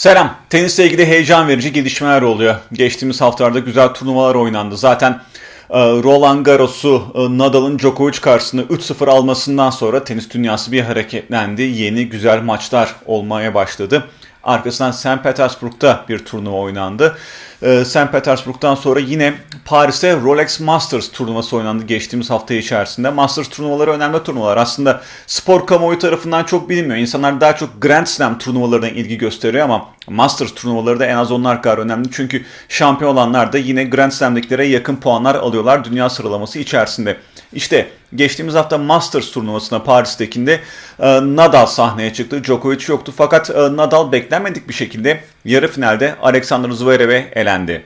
Selam. Tenisle ilgili heyecan verici gelişmeler oluyor. Geçtiğimiz haftalarda güzel turnuvalar oynandı. Zaten e, Roland Garros'u e, Nadal'ın Djokovic karşısında 3-0 almasından sonra tenis dünyası bir hareketlendi. Yeni güzel maçlar olmaya başladı. Arkasından St. Petersburg'da bir turnuva oynandı. Ee, St. Petersburg'dan sonra yine Paris'te Rolex Masters turnuvası oynandı geçtiğimiz hafta içerisinde. Masters turnuvaları önemli turnuvalar. Aslında spor kamuoyu tarafından çok bilinmiyor. İnsanlar daha çok Grand Slam turnuvalarına ilgi gösteriyor ama Masters turnuvaları da en az onlar kadar önemli. Çünkü şampiyon olanlar da yine Grand Slam'dekilere yakın puanlar alıyorlar dünya sıralaması içerisinde. İşte geçtiğimiz hafta Masters turnuvasına Paris'tekinde e, Nadal sahneye çıktı. Djokovic yoktu fakat e, Nadal beklenmedik bir şekilde yarı finalde Alexander Zverev'e elendi.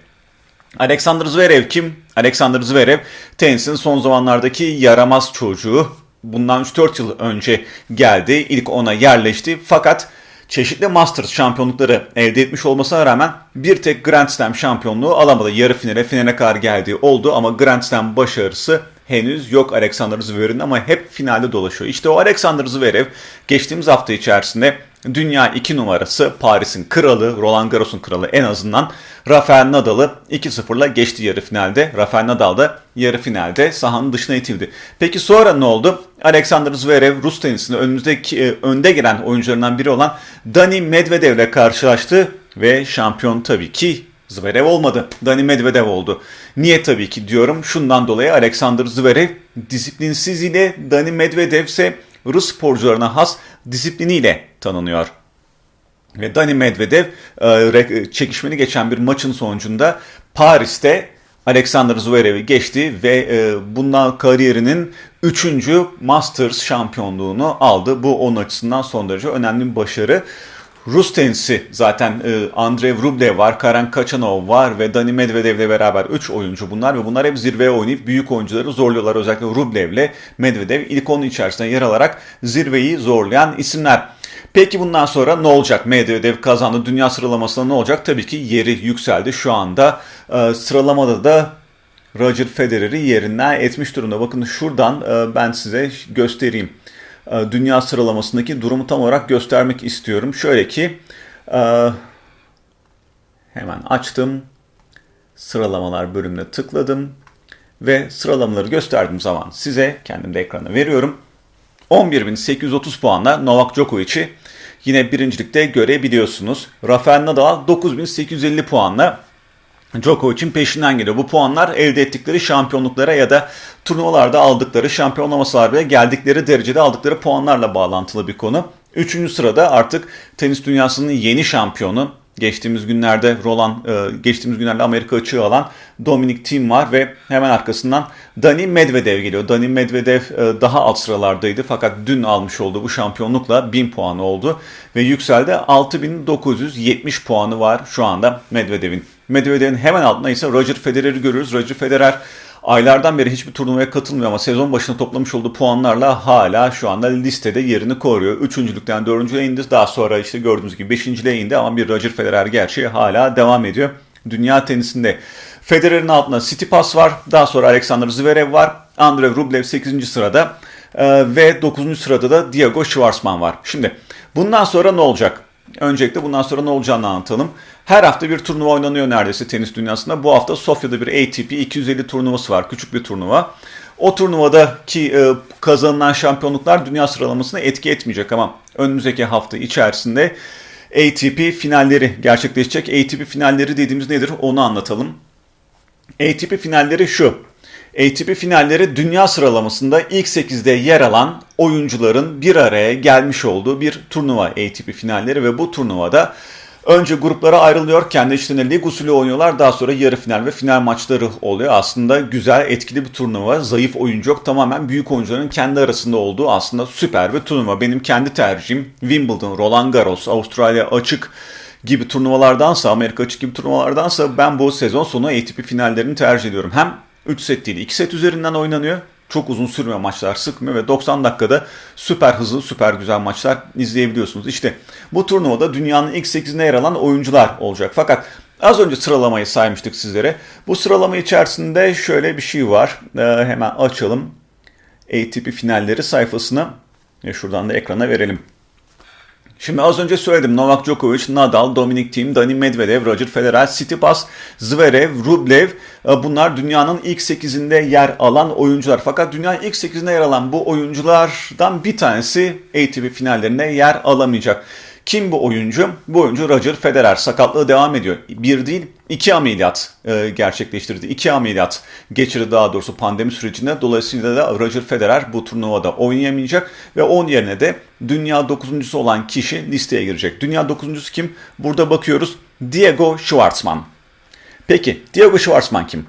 Alexander Zverev kim? Alexander Zverev tenisin son zamanlardaki yaramaz çocuğu. Bundan 3-4 yıl önce geldi. İlk ona yerleşti. Fakat çeşitli Masters şampiyonlukları elde etmiş olmasına rağmen bir tek Grand Slam şampiyonluğu alamadı. Yarı finale, finale kadar geldiği oldu ama Grand Slam başarısı henüz yok Alexander Zverev'in ama hep finalde dolaşıyor. İşte o Alexander Zverev geçtiğimiz hafta içerisinde dünya 2 numarası Paris'in kralı, Roland Garros'un kralı en azından Rafael Nadal'ı 2-0'la geçti yarı finalde. Rafael Nadal da yarı finalde sahanın dışına itildi. Peki sonra ne oldu? Alexander Zverev Rus tenisinde önümüzdeki e, önde gelen oyuncularından biri olan Dani Medvedev ile karşılaştı ve şampiyon tabii ki Zverev olmadı. Dani Medvedev oldu. Niye tabii ki diyorum? Şundan dolayı Alexander Zverev disiplinsiz ile Dani Medvedev ise Rus sporcularına has disipliniyle tanınıyor. Ve Dani Medvedev e, çekişmeli geçen bir maçın sonucunda Paris'te Alexander Zverev'i geçti ve e, bundan kariyerinin 3. Masters şampiyonluğunu aldı. Bu onun açısından son derece önemli bir başarı. Rus tenisi zaten e, Rublev var, Karen Kachanov var ve Dani Medvedev ile beraber 3 oyuncu bunlar ve bunlar hep zirveye oynayıp büyük oyuncuları zorluyorlar. Özellikle Rublev ile Medvedev ilk onun içerisinde yer alarak zirveyi zorlayan isimler. Peki bundan sonra ne olacak? Medvedev kazandı. Dünya sıralamasında ne olacak? Tabii ki yeri yükseldi. Şu anda e, sıralamada da Roger Federer'i yerinden etmiş durumda. Bakın şuradan e, ben size göstereyim. E, dünya sıralamasındaki durumu tam olarak göstermek istiyorum. Şöyle ki e, hemen açtım. Sıralamalar bölümüne tıkladım. Ve sıralamaları gösterdiğim zaman size kendim de ekrana veriyorum. 11.830 puanla Novak Djokovic'i yine birincilikte görebiliyorsunuz. Rafael Nadal 9.850 puanla Djokovic'in peşinden geliyor. Bu puanlar elde ettikleri şampiyonluklara ya da turnuvalarda aldıkları şampiyonlamasalar bile geldikleri derecede aldıkları puanlarla bağlantılı bir konu. Üçüncü sırada artık tenis dünyasının yeni şampiyonu Geçtiğimiz günlerde Roland, e, geçtiğimiz günlerde Amerika açığı alan Dominic Thiem var ve hemen arkasından Dani Medvedev geliyor. Dani Medvedev e, daha alt sıralardaydı fakat dün almış olduğu bu şampiyonlukla 1000 puanı oldu ve yükseldi. 6970 puanı var şu anda Medvedev'in. Medvedev'in hemen altında ise Roger Federer'i görüyoruz. Roger Federer aylardan beri hiçbir turnuvaya katılmıyor ama sezon başında toplamış olduğu puanlarla hala şu anda listede yerini koruyor. Üçüncülükten dördüncüye indi. Daha sonra işte gördüğünüz gibi beşinciliğe indi ama bir Roger Federer gerçeği hala devam ediyor. Dünya tenisinde Federer'in altında Tsitsipas var. Daha sonra Alexander Zverev var. Andrei Rublev 8. sırada. Ee, ve 9. sırada da Diego Schwartzman var. Şimdi bundan sonra ne olacak? Öncelikle bundan sonra ne olacağını anlatalım. Her hafta bir turnuva oynanıyor neredeyse tenis dünyasında. Bu hafta Sofya'da bir ATP 250 turnuvası var. Küçük bir turnuva. O turnuvadaki e, kazanılan şampiyonluklar dünya sıralamasına etki etmeyecek ama önümüzdeki hafta içerisinde ATP finalleri gerçekleşecek. ATP finalleri dediğimiz nedir onu anlatalım. ATP finalleri şu. ATP finalleri dünya sıralamasında ilk 8'de yer alan oyuncuların bir araya gelmiş olduğu bir turnuva ATP finalleri ve bu turnuvada önce gruplara ayrılıyor. Kendi içlerinde lig usulü oynuyorlar. Daha sonra yarı final ve final maçları oluyor. Aslında güzel, etkili bir turnuva. Zayıf oyuncu yok. Tamamen büyük oyuncuların kendi arasında olduğu aslında süper bir turnuva. Benim kendi tercihim Wimbledon, Roland Garros, Avustralya açık gibi turnuvalardansa, Amerika açık gibi turnuvalardansa ben bu sezon sonu ATP finallerini tercih ediyorum. Hem 3 set değil 2 set üzerinden oynanıyor. Çok uzun sürmüyor maçlar sıkmıyor ve 90 dakikada süper hızlı süper güzel maçlar izleyebiliyorsunuz. İşte bu turnuvada dünyanın ilk 8'ine yer alan oyuncular olacak. Fakat az önce sıralamayı saymıştık sizlere. Bu sıralama içerisinde şöyle bir şey var. Ee, hemen açalım. ATP finalleri sayfasını. E şuradan da ekrana verelim. Şimdi az önce söyledim Novak Djokovic, Nadal, Dominic Thiem, Dani Medvedev, Roger Federer, Tsitsipas, Zverev, Rublev e, bunlar dünyanın ilk 8'inde yer alan oyuncular. Fakat dünyanın ilk 8'inde yer alan bu oyunculardan bir tanesi ATP finallerinde yer alamayacak. Kim bu oyuncu? Bu oyuncu Roger Federer. Sakatlığı devam ediyor. Bir değil iki ameliyat e, gerçekleştirdi. İki ameliyat geçirdi daha doğrusu pandemi sürecinde. Dolayısıyla da Roger Federer bu turnuvada oynayamayacak ve onun yerine de dünya 9.sü olan kişi listeye girecek. Dünya 9.sü kim? Burada bakıyoruz. Diego Schwartzman. Peki Diego Schwartzman kim?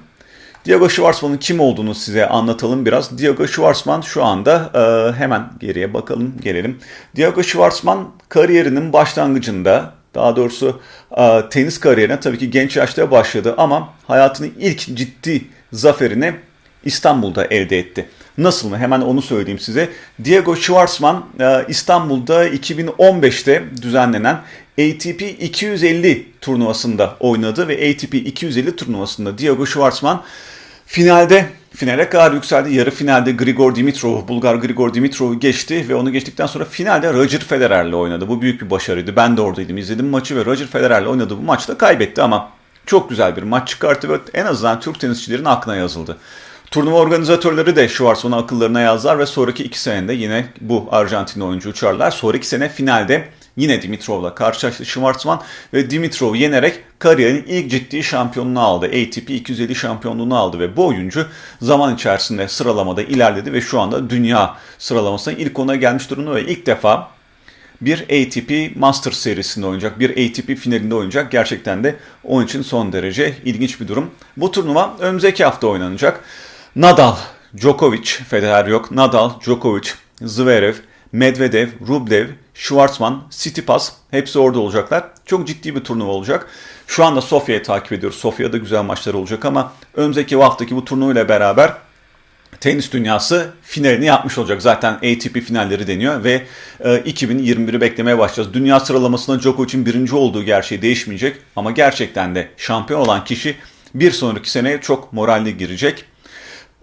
Diego Schwartzman'ın kim olduğunu size anlatalım biraz. Diego Schwartzman şu anda e, hemen geriye bakalım gelelim. Diego Schwartzman kariyerinin başlangıcında daha doğrusu e, tenis kariyerine tabii ki genç yaşta başladı ama hayatının ilk ciddi zaferini İstanbul'da elde etti. Nasıl mı? Hemen onu söyleyeyim size. Diego Schwartzman e, İstanbul'da 2015'te düzenlenen ATP 250 turnuvasında oynadı ve ATP 250 turnuvasında Diego Schwartzman finalde finale kadar yükseldi. Yarı finalde Grigor Dimitrov, Bulgar Grigor Dimitrov'u geçti ve onu geçtikten sonra finalde Roger Federer'le oynadı. Bu büyük bir başarıydı. Ben de oradaydım, izledim maçı ve Roger Federer'le oynadığı bu maçta kaybetti ama çok güzel bir maç çıkarttı ve en azından Türk tenisçilerin aklına yazıldı. Turnuva organizatörleri de Schwarzman'ı akıllarına yazlar ve sonraki iki senede yine bu Arjantinli oyuncu uçarlar. Sonraki sene finalde yine Dimitrov'la karşılaştı Schwarzman ve Dimitrov'u yenerek kariyerin ilk ciddi şampiyonluğunu aldı. ATP 250 şampiyonluğunu aldı ve bu oyuncu zaman içerisinde sıralamada ilerledi ve şu anda dünya sıralamasına ilk ona gelmiş durumda ve ilk defa bir ATP Masters serisinde oynayacak, bir ATP finalinde oynayacak. Gerçekten de onun için son derece ilginç bir durum. Bu turnuva önümüzdeki hafta oynanacak. Nadal, Djokovic, Federer yok. Nadal, Djokovic, Zverev, Medvedev, Rublev, Schwartzman, Tsitsipas hepsi orada olacaklar. Çok ciddi bir turnuva olacak. Şu anda Sofya'yı takip ediyoruz. Sofya'da güzel maçlar olacak ama önümüzdeki haftaki bu turnuva ile beraber tenis dünyası finalini yapmış olacak. Zaten ATP finalleri deniyor ve e, 2021'i beklemeye başlayacağız. Dünya sıralamasında Djokovic'in birinci olduğu gerçeği değişmeyecek ama gerçekten de şampiyon olan kişi bir sonraki sene çok moralli girecek.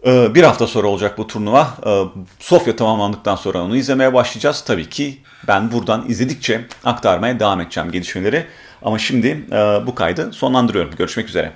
Ee, Bir hafta sonra olacak bu turnuva. Ee, Sofya tamamlandıktan sonra onu izlemeye başlayacağız. Tabii ki ben buradan izledikçe aktarmaya devam edeceğim gelişmeleri. Ama şimdi e, bu kaydı sonlandırıyorum. Görüşmek üzere.